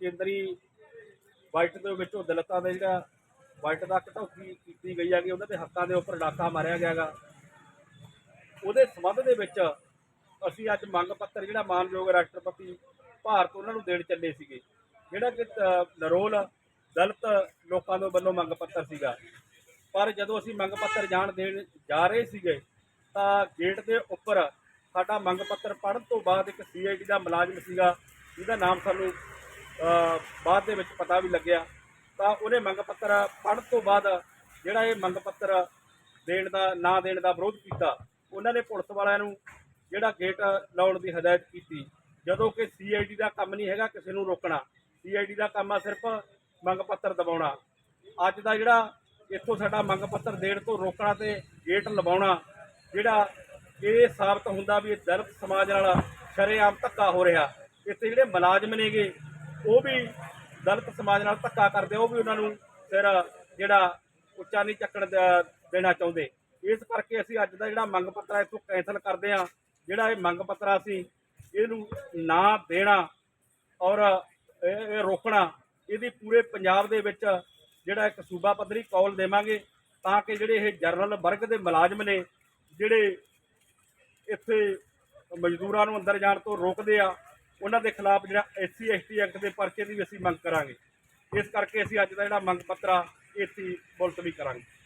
ਕੇਂਦਰੀ ਬਜਟ ਦੇ ਵਿੱਚੋਂ ਦਲਿਤਾਂ ਦੇ ਜਿਹੜਾ ਬਜਟ ਦਾ ਕਟੌਤੀ ਕੀਤੀ ਗਈ ਹੈਗੀ, ਉਹਨਾਂ ਦੇ ਹੱਕਾਂ ਦੇ ਉੱਪਰ ਡਾਕਾ ਮਾਰਿਆ ਗਿਆਗਾ ਉਹਦੇ ਸੰਬੰਧ ਦੇ ਵਿੱਚ ਅਸੀਂ ਅੱਜ ਮੰਗ ਪੱਤਰ ਜਿਹੜਾ ਮਾਨਯੋਗ ਰਾਸ਼ਟਰਪਤੀ ਭਾਰਤ ਉਹਨਾਂ ਨੂੰ ਦੇਣ ਚੱਲੇ ਸੀਗੇ। ਜਿਹੜਾ ਕਿ ਨਰੋਲ ਦਲਿਤ ਲੋਕਾਂ ਦੇ ਵੱਲੋਂ ਮੰਗ ਪੱਤਰ ਸੀਗਾ। ਪਰ ਜਦੋਂ ਅਸੀਂ ਮੰਗ ਪੱਤਰ ਜਾਣ ਦੇਣ ਜਾ ਰਹੇ ਸੀਗੇ, ਤਾਂ ਗੇਟ ਦੇ ਉੱਪਰ ਸਾਡਾ ਮੰਗ ਪੱਤਰ ਪੜ੍ਹਨ ਤੋਂ ਬਾਅਦ ਇੱਕ ਸੀਆਈਡੀ ਦਾ ਮੁਲਾਜ਼ਮ ਸੀਗਾ, ਜਿਹਦਾ ਨਾਮ ਸਾਨੂੰ ਬਾਅਦ ਦੇ ਵਿੱਚ ਪਤਾ ਵੀ ਲੱਗਿਆ। ਤਾਂ ਉਹਨੇ ਮੰਗ ਪੱਤਰ ਪੜ੍ਹਨ ਤੋਂ ਬਾਅਦ ਜਿਹੜਾ ਇਹ ਮੰਗ ਪੱਤਰ ਦੇਣ ਦਾ, ਨਾ ਦੇਣ ਦਾ ਵਿਰੋਧ ਕੀਤਾ, ਉਹਨਾਂ ਨੇ ਪੁਲਿਸ ਵਾਲਿਆਂ ਨੂੰ ਜਿਹੜਾ ਗੇਟ ਲਾਉਣ ਦੀ ਹਦਾਇਤ ਕੀਤੀ। ਜਦੋਂ ਕਿ ਸੀਆਈਡੀ ਦਾ ਕੰਮ ਨਹੀਂ ਹੈਗਾ ਕਿਸੇ ਨੂੰ ਰੋਕਣਾ। ਸੀਆਈਡੀ ਦਾ ਕੰਮ ਆ ਸਿਰਫ ਮੰਗ ਪੱਤਰ ਦਬਾਉਣਾ। ਅੱਜ ਦਾ ਜਿਹੜਾ ਇੱਥੋਂ ਸਾਡਾ ਮੰਗ ਪੱਤਰ ਦੇਣ ਤੋਂ ਰੋਕਣਾ ਤੇ ਗੇਟ ਲਵਾਉਣਾ, ਜਿਹੜਾ ਇਹ ਸਾਬਤ ਹੁੰਦਾ ਵੀ ਇਹ ਦਲਿਤ ਸਮਾਜ ਨਾਲ ਸ਼ਰੇਆਮ ਧੱਕਾ ਹੋ ਰਿਹਾ। ਇੱਥੇ ਜਿਹੜੇ ਮੁਲਾਜ਼ਮ ਨੇਗੇ ਉਹ ਵੀ ਦਲਿਤ ਸਮਾਜ ਨਾਲ ਧੱਕਾ ਕਰਦੇ, ਉਹ ਵੀ ਉਹਨਾਂ ਨੂੰ ਫਿਰ ਜਿਹੜਾ ਉੱਚਾ ਨਹੀਂ ਚੱਕਣ ਦਾ- ਦੇਣਾ ਚਾਹੁੰਦੇ। ਇਸ ਕਰਕੇ ਅਸੀਂ ਅੱਜ ਦਾ ਜਿਹੜਾ ਮੰਗ ਪੱਤਰ ਹੈ ਇੱਥੋਂ ਕੈਂਸਲ ਕਰਦੇ ਆ ਜਿਹੜਾ ਇਹ ਮੰਗ ਪੱਤਰ ਅਸੀਂ ਇਹਨੂੰ ਨਾ ਦੇਣਾ ਔਰ ਇਹ ਇਹ ਰੋਕਣਾ, ਇਹਦੀ ਪੂਰੇ ਪੰਜਾਬ ਦੇ ਵਿੱਚ ਜਿਹੜਾ ਇੱਕ ਸੂਬਾ ਪੱਧਰੀ ਕੌਲ ਦੇਵਾਂਗੇ ਤਾਂ ਕਿ ਜਿਹੜੇ ਇਹ ਜਰਨਲ ਵਰਗ ਦੇ ਮੁਲਾਜ਼ਮ ਨੇ, ਜਿਹੜੇ ਇੱਥੇ ਮਜ਼ਦੂਰਾਂ ਨੂੰ ਅੰਦਰ ਜਾਣ ਤੋਂ ਰੋਕਦੇ ਆ ਉਹਨਾਂ ਦੇ ਖਿਲਾਫ ਜਿਹੜਾ ਐਸਸੀ, ਐਸਟੀ ਐਕਟ ਦੇ ਪਰਚੇ ਦੀ ਵੀ ਅਸੀਂ ਮੰਗ ਕਰਾਂਗੇ। ਇਸ ਕਰਕੇ ਅਸੀਂ ਅੱਜ ਦਾ ਜਿਹੜਾ ਮੰਗ ਪੱਤਰ ਆ, ਇਹ ਅਸੀਂ ਮੁਲਤਵੀ ਕਰਾਂਗੇ।